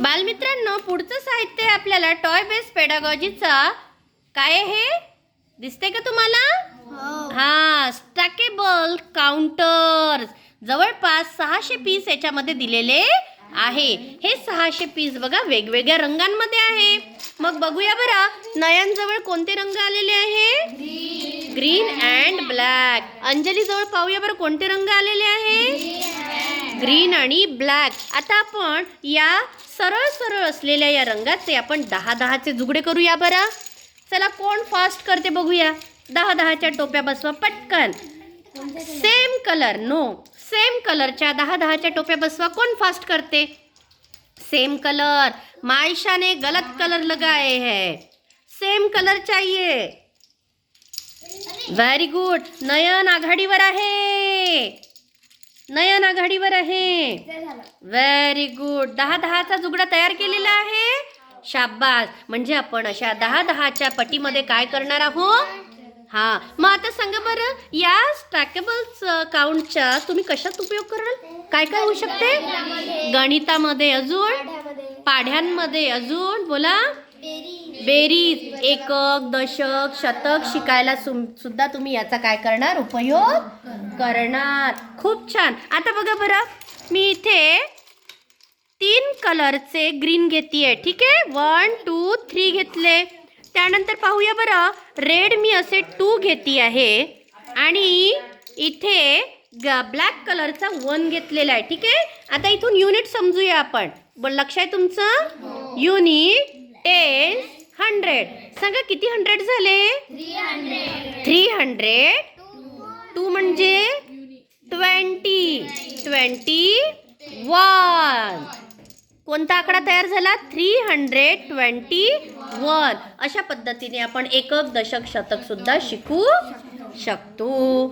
बालमित्रांनो पुढचं साहित्य आपल्याला टॉय बेस पेडागॉजीचा काय आहे? हे दिसते का तुम्हाला? हा. स्टॅकेबल काउंटर जवळपास सहाशे पीस याच्यामध्ये दिलेले आहे. हे सहाशे पीस बघा वेगवेगळ्या रंगांमध्ये आहे. मग बघूया बरं नयनजवळ कोणते रंग आलेले आहे? ग्रीन अँड ब्लॅक अंजली जवळ पाहूया बरं कोणते रंग आलेले आहे? ग्रीन आणि ब्लॅक. आता आपण या सरळ सरळ असलेल्या या रंगाचे आपण दहा दहाचे जुगडे करूया बरं. चला कोण फास्ट करते बघूया. दहा दहाच्या टोप्या बसवा पटकन. सेम कलर नो सेम कलरच्या दहा दहाच्या टोप्या बसवा. कोण फास्ट करते? सेम कलर मायशा ने गलत कलर लगाए है. सेम कलर चाहिए. व्हेरी गुड नयन आघाडीवर आहे. नयन आघाडीवर आहे. व्हेरी गुड दहा दहाचा जुगडा तयार केलेला आहे. शाबास. म्हणजे आपण अशा दहा दहाच्या पटीमध्ये काय करणार आहोत? हा. मग आता सांगा बरं या स्टॅकेबल्स काउंटचा तुम्ही कशात उपयोग कराल? काय काय होऊ शकते? गणितामध्ये. अजून? पाढ्यांमध्ये. अजून? बोला. बेरीज एकक दशक शतक शिकायला सुद्धा तुम्ही याचा काय करणार? उपयोग करणार. खूप छान. आता बघा बरं मी इथे तीन कलरचे ग्रीन घेतीये ठीक आहे? वन टू थ्री घेतले. त्यानंतर पाहूया बरं रेड मी असे टू घेती आहे आणि इथे ब्लॅक कलरचा वन घेतलेला आहे ठीक आहे? आता इथून युनिट समजूया आपण. लक्ष आहे तुमचं? Unit ten hundred. सांगा किती हंड्रेड झाले? Three hundred. टू म्हणजे? ट्वेंटी. Twenty one. कोणता आकडा तयार झाला? Three hundred twenty one. अशा पद्धतीने आपण एकक दशक शतक सुद्धा शिकू शकतो.